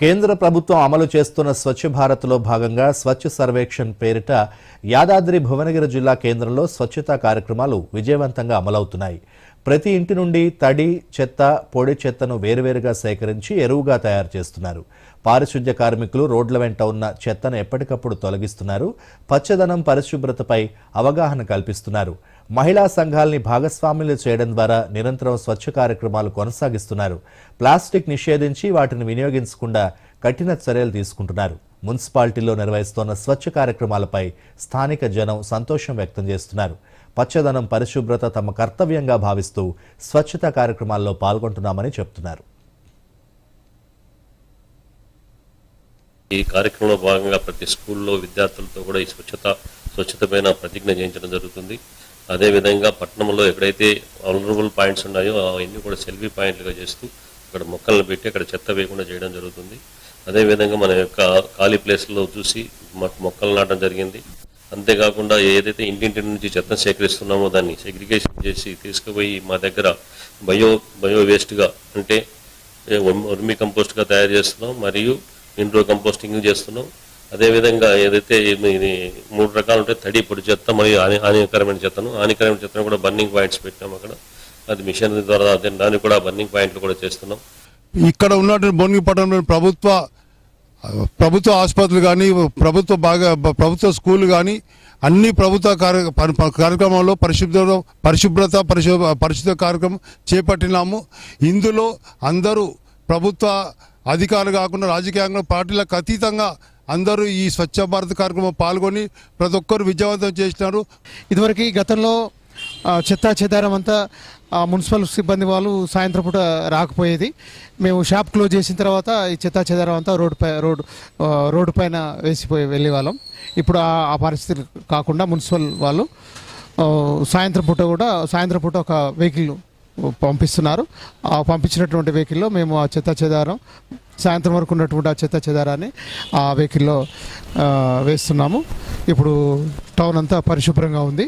కేంద్ర ప్రభుత్వం అమలు చేస్తున్న స్వచ్ఛ భారత్లో భాగంగా స్వచ్ఛ సర్వేక్షణ్ పేరిట యాదాద్రి భువనగిరి జిల్లా కేంద్రంలో స్వచ్ఛతా కార్యక్రమాలు విజయవంతంగా అమలవుతున్నాయి. ప్రతి ఇంటి నుండి తడి చెత్త పొడి చెత్తను వేరువేరుగా సేకరించి ఎరువుగా తయారు చేస్తున్నారు. పారిశుద్ధ్య కార్మికులు రోడ్ల వెంట ఉన్న చెత్తను ఎప్పటికప్పుడు తొలగిస్తున్నారు. పచ్చదనం పరిశుభ్రతపై అవగాహన కల్పిస్తున్నారు. మహిళా సంఘాల్ని భాగస్వాములు చేయడం ద్వారా నిరంతరం స్వచ్ఛ కార్యక్రమాలు కొనసాగిస్తున్నారు. ప్లాస్టిక్ నిషేధించి వాటిని వినియోగించకుండా కఠిన చర్యలు తీసుకుంటున్నారు. మున్సిపాలిటీలో నిర్వహిస్తోన్న స్వచ్ఛ కార్యక్రమాలపై స్థానిక జనం సంతోషం వ్యక్తం చేస్తున్నారు. పచ్చదనం పరిశుభ్రత తమ కర్తవ్యంగా భావిస్తూ స్వచ్ఛత కార్యక్రమాల్లో పాల్గొంటున్నామని చెప్తున్నారు. ఈ కార్యక్రమంలో భాగంగా ప్రతి స్కూల్లో విద్యార్థులతో కూడా ఈ స్వచ్ఛత స్వచ్ఛతమైన ప్రతిజ్ఞ చేయించడం జరుగుతుంది. అదేవిధంగా పట్టణంలో ఎక్కడైతే వలనరబుల్ పాయింట్స్ ఉన్నాయో అవన్నీ కూడా సెల్ఫీ పాయింట్లుగా చేస్తూ అక్కడ మొక్కలను పెట్టి అక్కడ చెత్త వేయకుండా చేయడం జరుగుతుంది. అదేవిధంగా మన యొక్క ఖాళీ ప్లేస్లో చూసి మొక్కలు నాటడం జరిగింది. అంతేకాకుండా ఏదైతే ఇంటింటి నుంచి చెత్తను సేకరిస్తున్నామో దాన్ని సెగ్రిగేషన్ చేసి తీసుకుపోయి మా దగ్గర బయో బయో వేస్ట్గా అంటే ఏ వర్మి కంపోస్ట్గా తయారు చేస్తున్నాం మరియు ఇండ్రో కంపోస్టింగ్ చేస్తున్నాం. అదేవిధంగా ఏదైతే ఇది- మూడు రకాలు ఉంటాయి తడి పొడి చెత్త మరియు హాని హానికరమైన చెత్తను. హానికరమైన చెత్తను కూడా బర్నింగ్ పాయింట్స్ పెట్టినాం అక్కడ. అది మిషన్ ద్వారా దాన్ని దానికి కూడా బర్నింగ్ పాయింట్లు కూడా చేస్తున్నాం. ఇక్కడ ఉన్నటువంటి బొన్గి పట్టణంలో ప్రభుత్వ ప్రభుత్వ ఆసుపత్రులు కానీ ప్రభుత్వ బాగా ప్రభుత్వ స్కూల్ కానీ అన్ని ప్రభుత్వ కార్యక్రమంలో పరిశుభ్రత పరిశుభ్రత పరిశు పరిశుద్ధ కార్యక్రమం చేపట్టినాము. ఇందులో అందరూ ప్రభుత్వ అధికారులు కాకుండా రాజకీయంగా పార్టీలకు అతీతంగా అందరూ ఈ స్వచ్ఛ భారత్ కార్యక్రమం పాల్గొని ప్రతి ఒక్కరు విజయవంతం చేసినారు. ఇదివరకు గతంలో చెత్త చెదారం అంతా ఆ, మున్సిపల్ సిబ్బంది వాళ్ళు సాయంత్రం పూట రాకపోయేది. మేము షాప్ క్లోజ్ చేసిన తర్వాత ఈ చెత్తా చెదారం అంతా రోడ్డు పై రోడ్డు రోడ్డు పైన వేసిపోయి వెళ్ళే వాళ్ళం ఇప్పుడు ఆ పరిస్థితి కాకుండా మున్సిపల్ వాళ్ళు సాయంత్రం పూట కూడా సాయంత్రం పూట ఒక వెహికల్ పంపిస్తున్నారు. ఆ పంపించినటువంటి వెహికల్లో మేము ఆ చెత్త చెదారం సాయంత్రం వరకు ఉన్నటువంటి ఆ చెత్త చెదారాన్ని ఆ వెహికల్లో వేస్తున్నాము. ఇప్పుడు టౌన్ అంతా పరిశుభ్రంగా ఉంది.